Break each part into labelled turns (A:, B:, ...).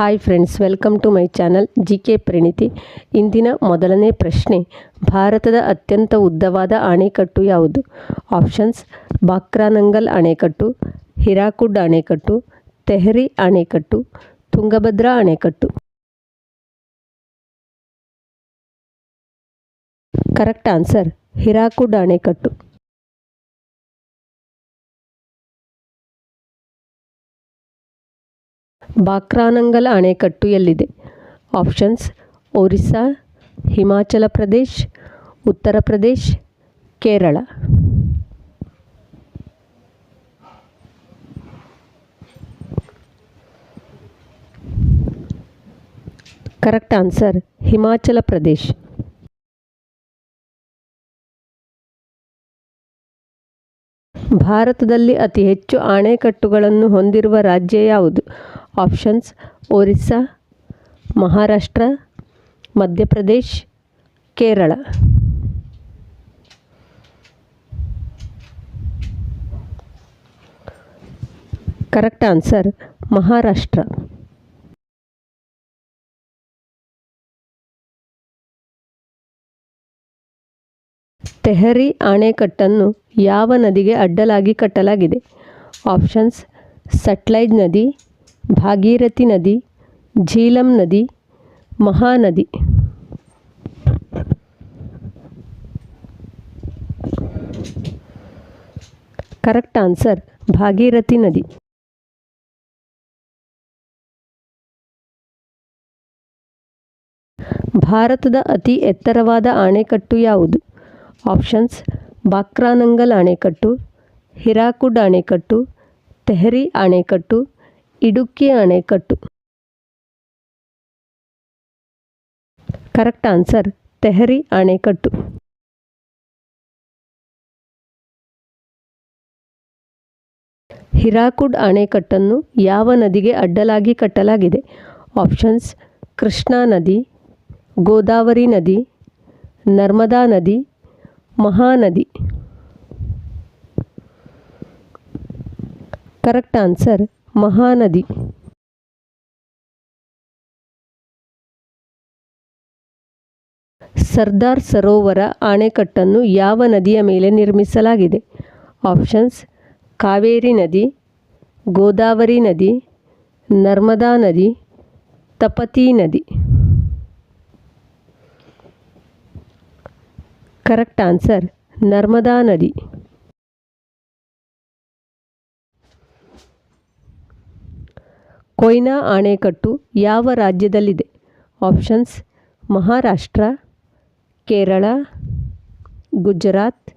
A: Hi friends welcome to my channel G K Praniti ಇಂದಿನ ಮೊದಲನೇ ಪ್ರಶ್ನೆ, ಭಾರತದ ಅತ್ಯಂತ ಉದ್ದವಾದ ಅಣೆಕಟ್ಟು ಯಾವುದು? ಆಪ್ಷನ್ಸ್ ಬಾಕ್ರಾನಂಗಲ್ ಅಣೆಕಟ್ಟು, ಹಿರಾಕುಡ್ ಅಣೆಕಟ್ಟು, ತೆಹರಿ ಅಣೆಕಟ್ಟು, ತುಂಗಭದ್ರಾ ಅಣೆಕಟ್ಟು. ಕರೆಕ್ಟ್ ಆನ್ಸರ್ ಹಿರಾಕುಡ್ ಅಣೆಕಟ್ಟು. ಬಾಕ್ರಾನಂಗಲ್ ಅಣೆಕಟ್ಟು ಎಲ್ಲಿದೆ? Options Orissa Himachal Pradesh Uttar Pradesh Kerala. Correct answer Himachal Pradesh. ಭಾರತದಲ್ಲಿ ಅತಿ ಹೆಚ್ಚು ಅಣೆಕಟ್ಟುಗಳನ್ನು ಹೊಂದಿರುವ ರಾಜ್ಯ ಯಾವುದು? Options, Orissa, Maharashtra, Madhya Pradesh, Kerala. Correct answer Maharashtra. Tehri ಅಣೆಕಟ್ಟನ್ನು ಯಾವ ನದಿಗೆ ಅಡ್ಡಲಾಗಿ ಕಟ್ಟಲಾಗಿದೆ? ಆಪ್ಷನ್ಸ್ ಸಟ್ಲೈಜ್ ನದಿ, ಭಾಗೀರಥಿ ನದಿ, ಝೀಲಂ ನದಿ ಮಹಾನದಿ ಕರೆಕ್ಟ್ ಆನ್ಸರ್, ಭಾಗೀರಥಿ ನದಿ. ಭಾರತದ ಅತಿ ಎತ್ತರವಾದ ಅಣೆಕಟ್ಟು ಯಾವುದು? ಆಪ್ಷನ್ಸ್, ಬಾಕ್ರಾನಂಗಲ್ ಅಣೆಕಟ್ಟು, ಹಿರಾಕುಡ್ ಅಣೆಕಟ್ಟು, ತೆಹರಿ ಅಣೆಕಟ್ಟು ಇಡುಕ್ಕಿ ಅಣೆಕಟ್ಟು. ಕರೆಕ್ಟ್ ಆನ್ಸರ್, ತೆಹರಿ ಅಣೆಕಟ್ಟು. ಹಿರಾಕುಡ್ ಅಣೆಕಟ್ಟನ್ನು ಯಾವ ನದಿಗೆ ಅಡ್ಡಲಾಗಿ ಕಟ್ಟಲಾಗಿದೆ? ಆಪ್ಷನ್ಸ್, ಕೃಷ್ಣಾ ನದಿ, ಗೋದಾವರಿ ನದಿ, ನರ್ಮದಾ ನದಿ ಮಹಾನದಿ. Correct answer Mahanadi. Sardar Sarovar ಅಣೆಕಟ್ಟನ್ನು ಯಾವ ನದಿಯ ಮೇಲೆ ನಿರ್ಮಿಸಲಾಗಿದೆ? ಆಪ್ಷನ್ಸ್ ಕಾವೇರಿ ನದಿ, ಗೋದಾವರಿ ನದಿ, ನರ್ಮದಾ ನದಿ, ತಪತಿ ನದಿ. ಕರೆಕ್ಟ್ ಆನ್ಸರ್ ನರ್ಮದಾ ನದಿ ಕೊಯ್ನಾ ಅಣೆಕಟ್ಟು ಯಾವ ರಾಜ್ಯದಲ್ಲಿದೆ? Options Maharashtra, Kerala, Gujarat,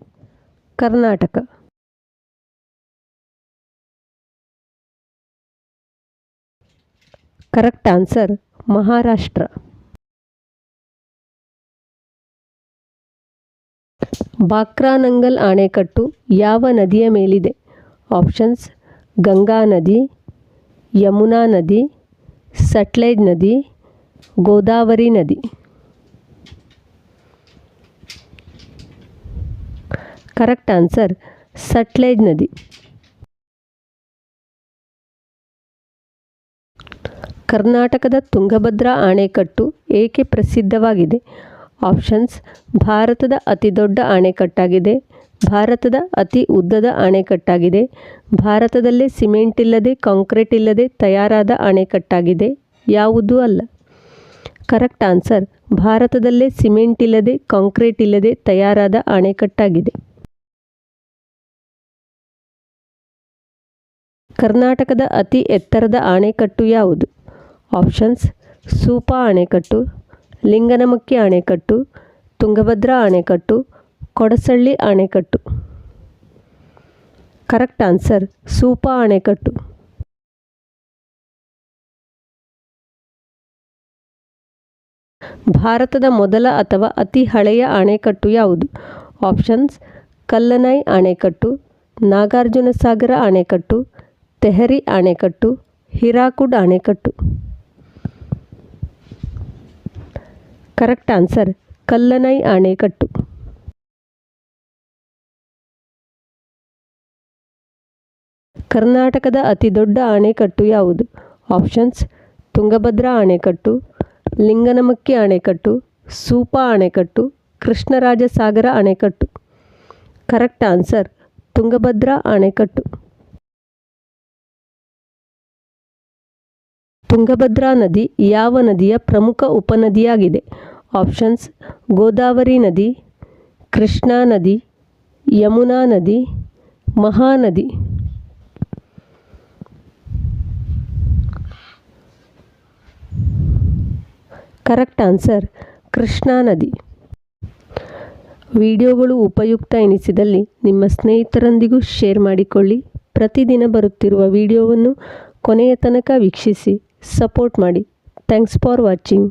A: Karnataka. Correct answer Maharashtra. Bhakra Nangal ಅಣೆಕಟ್ಟು ಯಾವ ನದಿಯ ಮೇಲಿದೆ? ಆಪ್ಷನ್ಸ್, ಗಂಗಾ ನದಿ, ಯಮುನಾ ನದಿ ಸಟ್ಲೇಜ್ ನದಿ, ಗೋದಾವರಿ ನದಿ. ಕರೆಕ್ಟ್ ಆನ್ಸರ್ ಸಟ್ಲೇಜ್ ನದಿ. ಕರ್ನಾಟಕದ ತುಂಗಭದ್ರಾ ಅಣೆಕಟ್ಟು ಏಕೆ ಪ್ರಸಿದ್ಧವಾಗಿದೆ? ಆಪ್ಷನ್ಸ್. ಭಾರತದ ಅತಿ ದೊಡ್ಡ ಅಣೆಕಟ್ಟಾಗಿದೆ. ಭಾರತದ ಅತಿ ಉದ್ದದ ಅಣೆಕಟ್ಟಾಗಿದೆ. ಭಾರತದಲ್ಲೇ ಸಿಮೆಂಟ್ ಇಲ್ಲದೆ, ಕಾಂಕ್ರೀಟ್ ಇಲ್ಲದೆ ತಯಾರಾದ ಅಣೆಕಟ್ಟಾಗಿದೆ. ಯಾವುದೂ ಅಲ್ಲ. ಕರೆಕ್ಟ್ ಆನ್ಸರ್, ಭಾರತದಲ್ಲೇ ಸಿಮೆಂಟ್ ಇಲ್ಲದೆ, ಕಾಂಕ್ರೀಟ್ ಇಲ್ಲದೆ ತಯಾರಾದ ಅಣೆಕಟ್ಟಾಗಿದೆ. ಕರ್ನಾಟಕದ ಅತಿ ಎತ್ತರದ ಅಣೆಕಟ್ಟು ಯಾವುದು? ಆಪ್ಷನ್ಸ್, ಸೂಪಾ ಅಣೆಕಟ್ಟು. ಲಿಂಗನಮಕ್ಕಿ ಅಣೆಕಟ್ಟು ತುಂಗಭದ್ರಾ ಅಣೆಕಟ್ಟು ಕೊಡಸಳ್ಳಿ ಅಣೆಕಟ್ಟು ಕರೆಕ್ಟ್ ಆನ್ಸರ್, ಸೂಪಾ ಅಣೆಕಟ್ಟು ಭಾರತದ ಮೊದಲ ಅಥವಾ ಅತಿ ಹಳೆಯ ಅಣೆಕಟ್ಟು ಯಾವುದು? ಆಪ್ಷನ್ಸ್, ಕಲ್ಲನೈ ಅಣೆಕಟ್ಟು ನಾಗಾರ್ಜುನ ಸಾಗರ ಅಣೆಕಟ್ಟು ತೆಹರಿ ಅಣೆಕಟ್ಟು ಹಿರಾಕುಡ್ ಅಣೆಕಟ್ಟು ಕರೆಕ್ಟ್ ಆನ್ಸರ್, ಕಲ್ಲನೈ ಅಣೆಕಟ್ಟು ಕರ್ನಾಟಕದ ಅತಿ ದೊಡ್ಡ ಅಣೆಕಟ್ಟು ಯಾವುದು? ಆಪ್ಷನ್ಸ್, ತುಂಗಭದ್ರಾ ಅಣೆಕಟ್ಟು ಲಿಂಗನಮಕ್ಕಿ ಅಣೆಕಟ್ಟು ಸೂಪಾ ಅಣೆಕಟ್ಟು ಕೃಷ್ಣರಾಜಸಾಗರ ಅಣೆಕಟ್ಟು ಕರೆಕ್ಟ್ ಆನ್ಸರ್, ತುಂಗಭದ್ರಾ ಅಣೆಕಟ್ಟು ತುಂಗಭದ್ರಾ ನದಿ ಯಾವ ನದಿಯ ಪ್ರಮುಖ ಉಪನದಿಯಾಗಿದೆ? ಆಪ್ಷನ್ಸ್, ಗೋದಾವರಿ ನದಿ, ಕೃಷ್ಣಾ ನದಿ, ಯಮುನಾ ನದಿ ಮಹಾನದಿ ಕರೆಕ್ಟ್ ಆನ್ಸರ್, ಕೃಷ್ಣಾ ನದಿ. ವಿಡಿಯೋಗಳು ಉಪಯುಕ್ತ ಎನಿಸಿದಲ್ಲಿ ನಿಮ್ಮ ಸ್ನೇಹಿತರೊಂದಿಗೂ ಶೇರ್ ಮಾಡಿಕೊಳ್ಳಿ. ಪ್ರತಿದಿನ ಬರುತ್ತಿರುವ ವಿಡಿಯೋವನ್ನು ಕೊನೆಯ ತನಕ ವೀಕ್ಷಿಸಿ. ಸಪೋರ್ಟ್ ಮಾಡಿ. Thanks for watching.